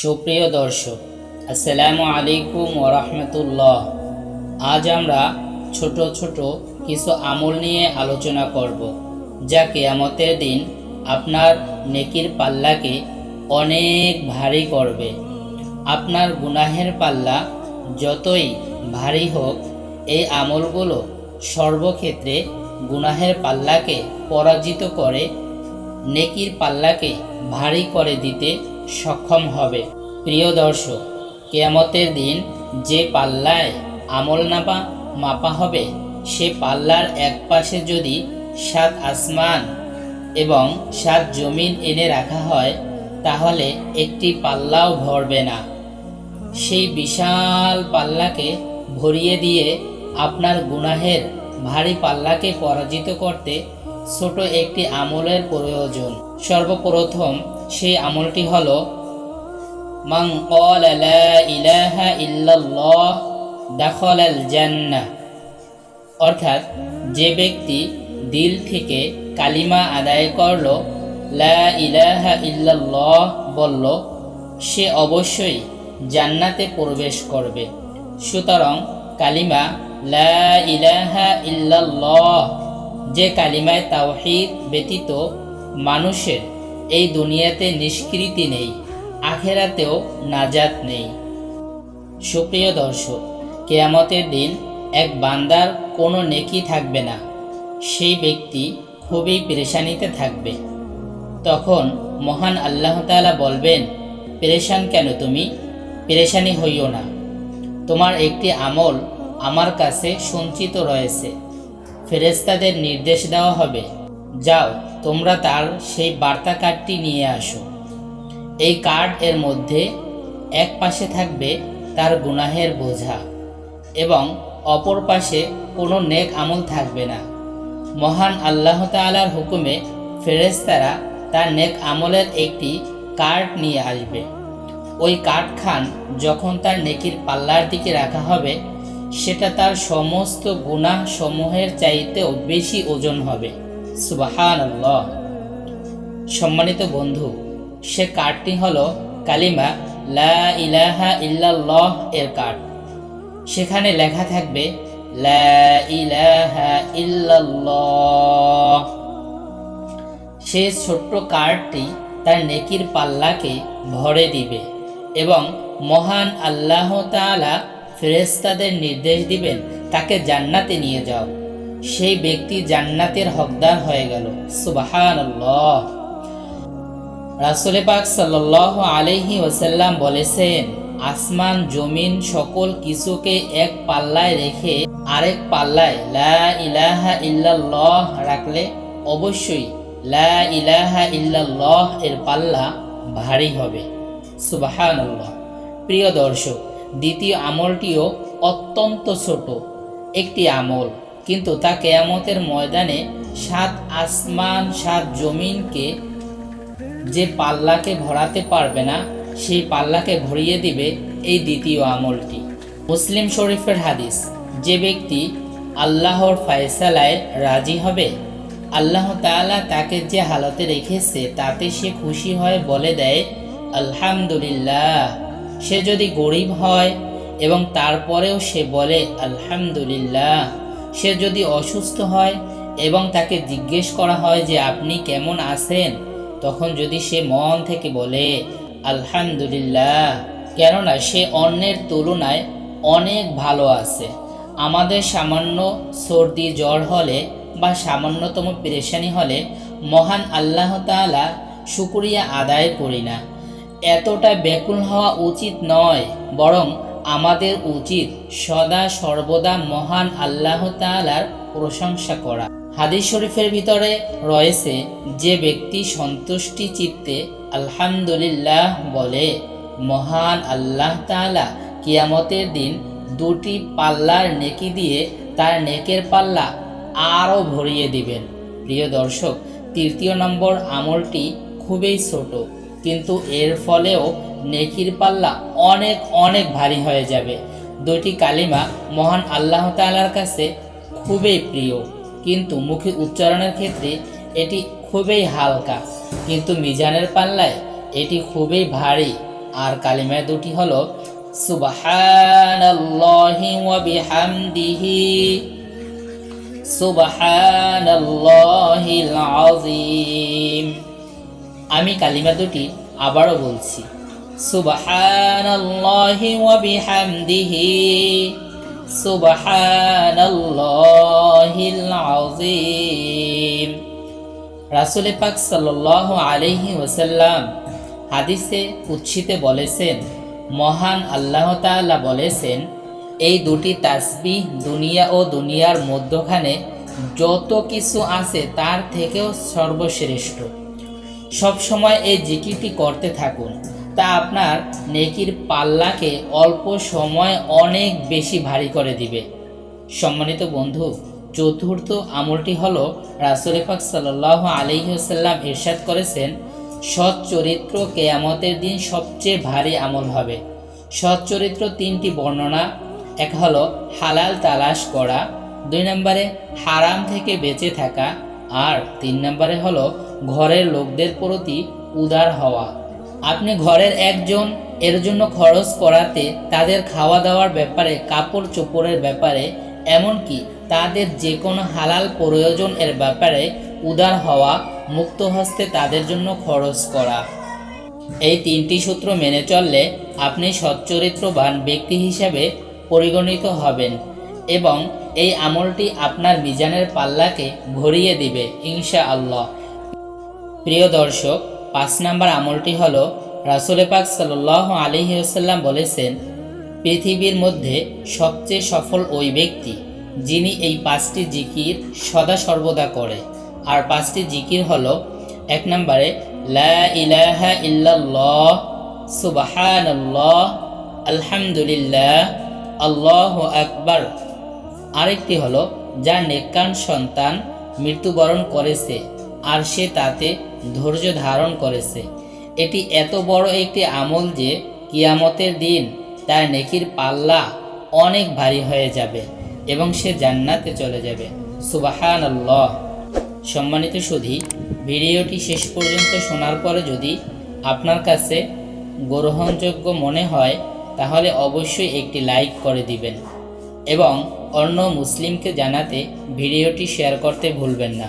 সুপ্রিয় দর্শক, আসসালামু আলাইকুম ওরহমতুল্লাহ আজ আমরা ছোট ছোট কিছু আমল নিয়ে আলোচনা করব, যা কেয়ামতের দিন আপনার নেকির পাল্লাকে অনেক ভারী করবে। আপনার গুনাহের পাল্লা যতই ভারী হোক, এই আমলগুলো সর্বক্ষেত্রে গুনাহের পাল্লাকে পরাজিত করে, নেকির পাল্লাকে ভারী করে দিতে সক্ষম হবে। প্রিয় দর্শক, কেয়ামতের দিন যে পাল্লায় আমল নাপা মাপা হবে, সে পাল্লার এক পাশে যদি সাত আসমান এবং সাত জমিন এনে রাখা হয়, তাহলে একটি পাল্লাও ভরবে না। সেই বিশাল পাল্লাকে ভরিয়ে দিয়ে আপনার গুনাহের ভারী পাল্লাকে পরাজিত করতে ছোট একটি আমলের প্রয়োজন। সর্বপ্রথম সেই আমলটি হল লা ইলাহা জান্নাহ। অর্থাৎ, যে ব্যক্তি দিল থেকে কালিমা আদায় করল, লা ইলাহা বলল, সে অবশ্যই জান্নাতে প্রবেশ করবে। সুতরাং, কালিমা লা ইলাহা ইল্লাল্লাহ যে কালিমায় তাওহীদ ব্যতীত মানুষের এই দুনিয়াতে নিষ্কৃতি নেই, আখেরাতেও নাজাত নেই। সুপ্রিয় দর্শক, কেয়ামতের দিন এক বান্দার কোনো নেকি থাকবে না, সেই ব্যক্তি খুবই পেরেশানিতে থাকবে। তখন মহান আল্লাহ তাআলা বলবেন, পেরেশান কেন তুমি? পেরেশানি হইও না। তোমার একটি আমল আমার কাছে সঞ্চিত রয়েছে। ফেরেস্তাদের নির্দেশ দেওয়া হবে। যাও, তোমরা তার সেই বার্তা কার্ডটি নিয়ে আসো। এই কার্ড এর মধ্যে এক পাশে থাকবে তার গুনাহের বোঝা এবং অপর পাশে কোনো নেক আমল থাকবে না। মহান আল্লাহ তাআলার হুকুমে ফেরেশতারা তার নেক আমলের একটি কার্ড নিয়ে আসবে। ওই কার্ড খান যখন তার নেকির পাল্লার দিকে রাখা হবে, সেটা তার সমস্ত গুনাহ সমূহের চাইতেও বেশি ওজন হবে। সুবাহান সম্মানিত বন্ধু, সে কার্ডটি হলো কালিমা লা ইলাহা ইল্লাল্লাহ এর কার্ড। সেখানে লেখা থাকবে লা ইলাহা ইল্লাল্লাহ। সেই ছোট্ট কার্ডটি তার নেকির পাল্লাকে ভরে দিবে এবং মহান আল্লাহ তাআলা ফেরেশতাদের নির্দেশ দিবেন, তাকে জান্নাতে নিয়ে যাও। সেই ব্যক্তি জান্নাতের হকদার হয়ে গেল। সুবহানাল্লাহ। রাসুলে পাক সাল্লাহ আলহি ওসাল্লাম বলেছেন, আসমান, জমিন সকল কিছুকে এক পাল্লায় রেখে আরেক পাল্লায় লা ইলাহা ইল্লাল্লাহ রাখলে অবশ্যই লা ইলাহা ইল্লাল্লাহ এর পাল্লা ভারী হবে। সুবাহানাল্লাহ। প্রিয় দর্শক, দ্বিতীয় আমলটিও অত্যন্ত ছোট। একটি আমল কিন্তু তা কেয়ামতের ময়দানে সাত আসমান, সাত জমিনকে যে পাল্লাকে ভরাতে পারবে না, সেই পাল্লাকে ভরিয়ে দিবে এই দ্বিতীয় আমলটি। মুসলিম শরীফের হাদিস, যে ব্যক্তি আল্লাহর ফয়সালায় রাজি হবে, আল্লাহ তাআলা তাকে যে হালতে রেখেছে তাতে সে খুশি হয় বলে দেয়, আলহামদুলিল্লাহ। সে যদি গরিব হয় এবং তারপরেও সে বলে, আলহামদুলিল্লাহ। সে যদি অসুস্থ হয় এবং তাকে জিজ্ঞেস করা হয় যে আপনি কেমন আছেন, তখন যদি সে মন থেকে বলে, আলহামদুলিল্লাহ। কেননা সে অন্যের তুলনায় অনেক ভালো আছে। আমাদের সামান্য সর্দি জ্বর হলে বা সামান্যতম পেরেশানি হলে মহান আল্লাহ তাআলা শুকুরিয়া আদায় করি না। এতটা ব্যাকুল হওয়া উচিত নয়, বরং আমাদের উচিত সদা সর্বদা মহান আল্লাহ তাআলার প্রশংসা করা। হাদিস শরীফের ভিতরে রয়েছে, যে ব্যক্তি সন্তুষ্টি চিত্তে আলহামদুলিল্লাহ বলে, মহান আল্লাহ তাআলা কিয়ামতের দিন দুটি পাল্লার নেকি দিয়ে তার নেকের পাল্লা আরও ভরিয়ে দিবেন। প্রিয় দর্শক, তৃতীয় নম্বর আমলটি খুবই ছোট। কিন্তু এর ফলেও নেকির পাল্লা অনেক অনেক ভারী হয়ে যাবে। দুটি কালিমা মহান আল্লাহ তাআলার কাছে খুবই প্রিয়। কিন্তু মুখে উচ্চারণের ক্ষেত্রে এটি খুবই হালকা। কিন্তু মিজানের পাল্লায় এটি খুবই ভারী। আর কালিমায় দুটি হলো, সুবহানাল্লাহি ওয়া আমি কালিমা দুটি আবারও বলছি। সুবহানাল্লাহি ওয়া বিহামদিহি। সুবহানাল্লাহিল আযীম। রাসূল পাক সাল্লাল্লাহু আলাইহি ওয়াসাল্লাম হাদিসে কুৎসিতে বলেছেন, মহান আল্লাহ তাআলা বলেছেন, এই দুটি তাসবিহ দুনিয়া ও দুনিয়ার মধ্যখানে যত কিছু আছে তার থেকেও সর্বশ্রেষ্ঠ। সব সময় এই জিকিরটি করতে থাকুন। তা আপনার নেকির পাল্লাকে অল্প সময় অনেক বেশি ভারী করে দিবে। সম্মানিত বন্ধু, চতুর্থ আমলটি হলো রাসুল সাল্লাহ আলহিহাল্লাম ইরশাদ করেছেন, সৎ চরিত্র কেয়ামতের দিন সবচেয়ে ভারী আমল হবে। সৎ চরিত্র তিনটি বর্ণনা, এক হলো হালাল তালাশ করা, দুই নম্বরে হারাম থেকে বেঁচে থাকা, আর তিন নম্বরে হলো ঘরের লোকদের প্রতি উদার হওয়া। আপনি ঘরের একজন, এর জন্য খরচ করাতে তাদের খাওয়া দাওয়ার ব্যাপারে কাপড় চোপড়ের ব্যাপারে, এমনকি তাদের যে কোনো হালাল প্রয়োজন এর ব্যাপারে উদার হওয়া মুক্ত হস্তে তাদের জন্য খরচ করা। এই তিনটি সূত্র মেনে চললে আপনি সচ্চরিত্রবান ব্যক্তি হিসাবে পরিগণিত হবেন এবং এই আমলটি আপনার মিজানের পাল্লাকে ভরিয়ে দিবে ইনশা আল্লাহ প্রিয় দর্শক, পাঁচ নাম্বার আমলটি হলো, রাসুলে পাক সাল্লাহ আলহিউসাল্লাম বলেছেন, পৃথিবীর মধ্যে সবচেয়ে সফল ওই ব্যক্তি, যিনি এই পাঁচটি জিকির সদা সর্বদা করে। আর পাঁচটি জিকির হলো, এক নম্বরে, লা ইলাহা আলহামদুলিল্লাহ, আল্লাহ আকবার। আরেকটি হলো যার নেকান সন্তান মৃত্যুবরণ করেছে, আর সে তাতে ধৈর্য ধারণ করেছে। এটি এত বড় একটি আমল যে কিয়ামতের দিন তার নেকির পাল্লা অনেক ভারী হয়ে যাবে এবং সে জান্নাতে চলে যাবে। সুবাহান আল্লাহ সম্মানিত সুধী, ভিডিওটি শেষ পর্যন্ত শোনার পরে যদি আপনার কাছে গ্রহণযোগ্য মনে হয়, তাহলে অবশ্যই একটি লাইক করে দিবেন এবং অন্য মুসলিমকে জানাতে ভিডিওটি শেয়ার করতে ভুলবেন না।